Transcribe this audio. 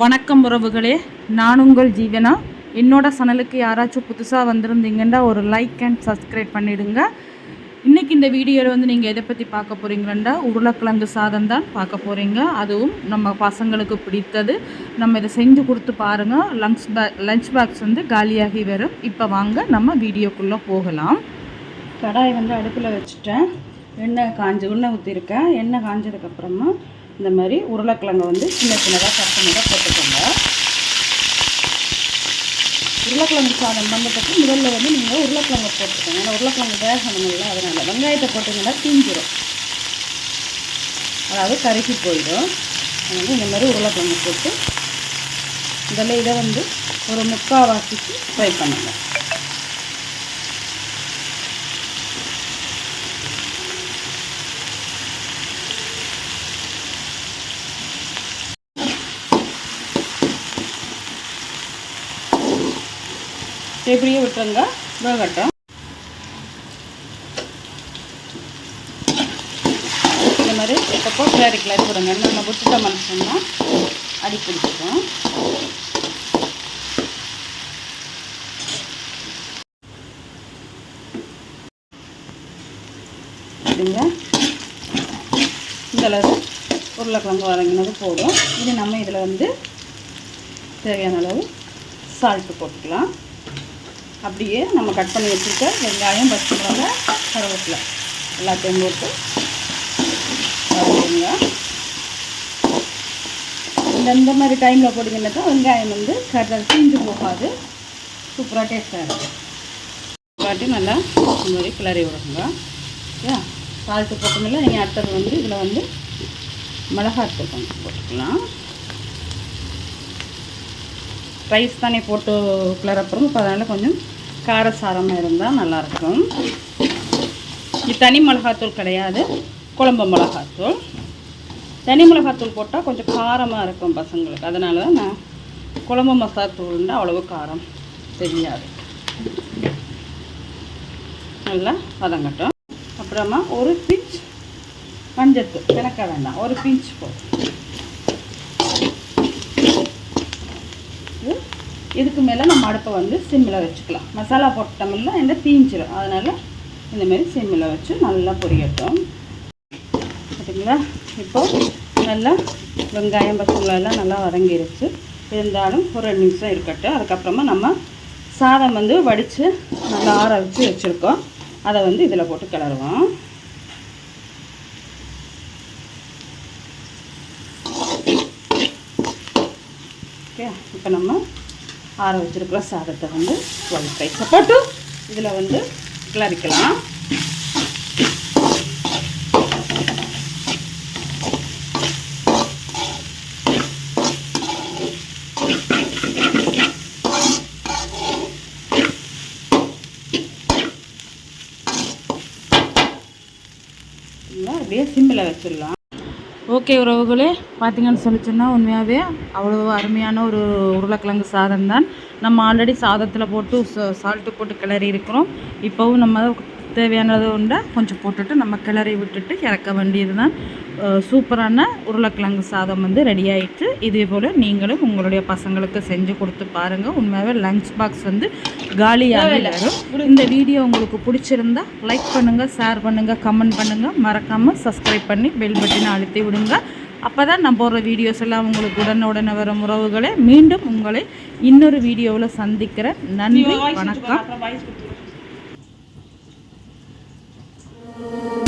வணக்கம் உறவுகளே. நான் உங்கள் ஜீவனா? என்னோட சனலுக்கு யாராச்சும் புதுசாக வந்திருந்தீங்கன்னா ஒரு லைக் அண்ட் சப்ஸ்கிரைப் பண்ணிவிடுங்க இன்றைக்கி இந்த வீடியோவில் வந்து நீங்கள் எதை பற்றி பார்க்க போகிறீங்களா உருளைக்கிழங்கு சாதம் தான் பார்க்க போகிறீங்க அதுவும் நம்ம பசங்களுக்கு பிடித்தது. நம்ம இதை செஞ்சு கொடுத்து பாருங்கள் லஞ்ச் பேக் லஞ்ச் பாக்ஸ் வந்து காலியாகி வரும். இப்போ வாங்க நம்ம வீடியோக்குள்ளே போகலாம். கடாய் வந்து அடுப்பில் வச்சுட்டேன். எண்ணெய் காஞ்சி எண்ணெய் ஊற்றிருக்கேன் எண்ணெய் காஞ்சதுக்கப்புறமா இந்த மாதிரி உருளைக்கிழங்கை வந்து சின்ன சின்னதாக கட் பண்ணி தான் போட்டுக்கோங்க. உருளைக்கிழங்கு சாதம் பண்ணுறதுக்கு முதல்ல வந்து நீங்கள் உருளைக்கிழங்கு போட்டுக்கோங்க. ஏன்னா உருளைக்கிழங்கு வேகணும்ல அதனால் வெங்காயத்தை போட்டிங்கன்னா தீஞ்சிடும் அதாவது கருகி போயிடும். அதனால் இந்த மாதிரி உருளைக்கிழங்கு போட்டு முதல்ல இதை வந்து ஒரு முக்கால்வாசிக்கு ஃப்ரை பண்ணுங்க. இப்படியே விட்டுருங்க. வேகட்டும் இந்த மாதிரி எப்பப்போ கிளறி கிளறி விடுங்க நம்ம விட்டுட்ட மனுஷன்னா அடி பிடிச்சிடும் இதுங்க. இந்த உருளைக்கிழங்கு வதங்கினது போதும். இது நம்ம இதில் வந்து தேவையான அளவு சால்ட்டு போட்டுக்கலாம். அப்படியே நம்ம கட் பண்ணி வச்சுருக்க வெங்காயம் பச்சை மிளகா கருவேப்பிலை. எல்லாத்தையும் போட்டு வதங்குங்க இந்த இந்த மாதிரி டைமில் போட்டிங்கன்னா வெங்காயம் வந்து கரெக்டாக தீஞ்சு போகாது. சூப்பராக டேஸ்ட்டாக இருக்கும். காட்டி நல்லா இந்த மாதிரி கிளறி விடுங்க. ஓகே சால்ட்டு போட்டோம்ல நீங்கள் அடுத்தது வந்து இதில் வந்து மிளகாத்தூள் கொஞ்சம் போட்டுக்கலாம். ரைஸ் தானே போட்டு கிளறப்புறம் இப்போ அதனால் கொஞ்சம் காரசாரமாக இருந்தால் நல்லாயிருக்கும் இது தனி மிளகாத்தூள் கிடையாது. குழம்பு மிளகாத்தூள். தனி மிளகாத்தூள் போட்டால் கொஞ்சம் காரமாக இருக்கும் பசங்களுக்கு. அதனால தான் நான் குழம்பு மசாத்தூள்னா அவ்வளவு காரம் தெரியாது. நல்லா வதங்கட்டும். அப்புறமா ஒரு பிஞ்ச் மஞ்சத்தூள். கிணக்க வேண்டாம். ஒரு பிஞ்ச் போதும். இதுக்கு மேலே நம்ம அடுப்பை வந்து சிம்மில் வச்சுக்கலாம். மசாலா போட்டோம்ல இந்த தீஞ்சிடும் அதனால் இந்தமாரி சிம்மில் வச்சு நல்லா பொரியட்டும். பார்த்திங்களா இப்போது நல்லா வெங்காயம் பசங்களெல்லாம் நல்லா வதங்கிருச்சு. இருந்தாலும் ஒரு ரெண்டு நிமிஷம் இருக்கட்டும். அதுக்கப்புறமா நம்ம சாதம் வந்து வடித்து நல்லா ஆற வச்சு வச்சுருக்கோம். அதை வந்து இதில் போட்டு கிளறுவோம். ஓகே இப்போ நம்ம ஆற வச்சுருக்கிற சாதத்தை வந்து ஒயிட் ரைஸை போட்டு இதில் வந்து கிளறிக்கலாம். அப்படியே சிம்மில் வச்சிடலாம். ஓகே உறவுகளே பார்த்தீங்கன்னு சொல்லிச்சுன்னா உண்மையாகவே அவ்வளோ அருமையான ஒரு உருளைக்கிழங்கு சாதம் தான் நம்ம ஆல்ரெடி சாதத்தில் போட்டு சால்ட்டு போட்டு கிளறி இருக்கிறோம். இப்போவும் நம்ம தேவையானது உண்டை கொஞ்சம் போட்டுட்டு நம்ம கிளறி விட்டுட்டு இறக்க வேண்டியது தான் சூப்பரான உருளைக்கிழங்கு சாதம் வந்து ரெடி ஆயிடுச்சு இதே போல் நீங்களும் உங்களுடைய பசங்களுக்கு செஞ்சு கொடுத்து பாருங்கள் உண்மையாகவே லஞ்ச் பாக்ஸ் வந்து காலியாக வரும். இந்த வீடியோ உங்களுக்கு பிடிச்சிருந்தா லைக் பண்ணுங்கள் ஷேர் பண்ணுங்கள் கமெண்ட் பண்ணுங்கள் மறக்காமல் சப்ஸ்கிரைப் பண்ணி பெல் பட்டினை அழுத்தி விடுங்க. அப்போ தான் நான் போடுற வீடியோஸ் எல்லாம் உங்களுக்கு உடனே உடனே வரும். உறவுகளை மீண்டும் உங்களை இன்னொரு வீடியோவில் சந்திக்கிறேன். நன்றி வணக்கம். Thank you.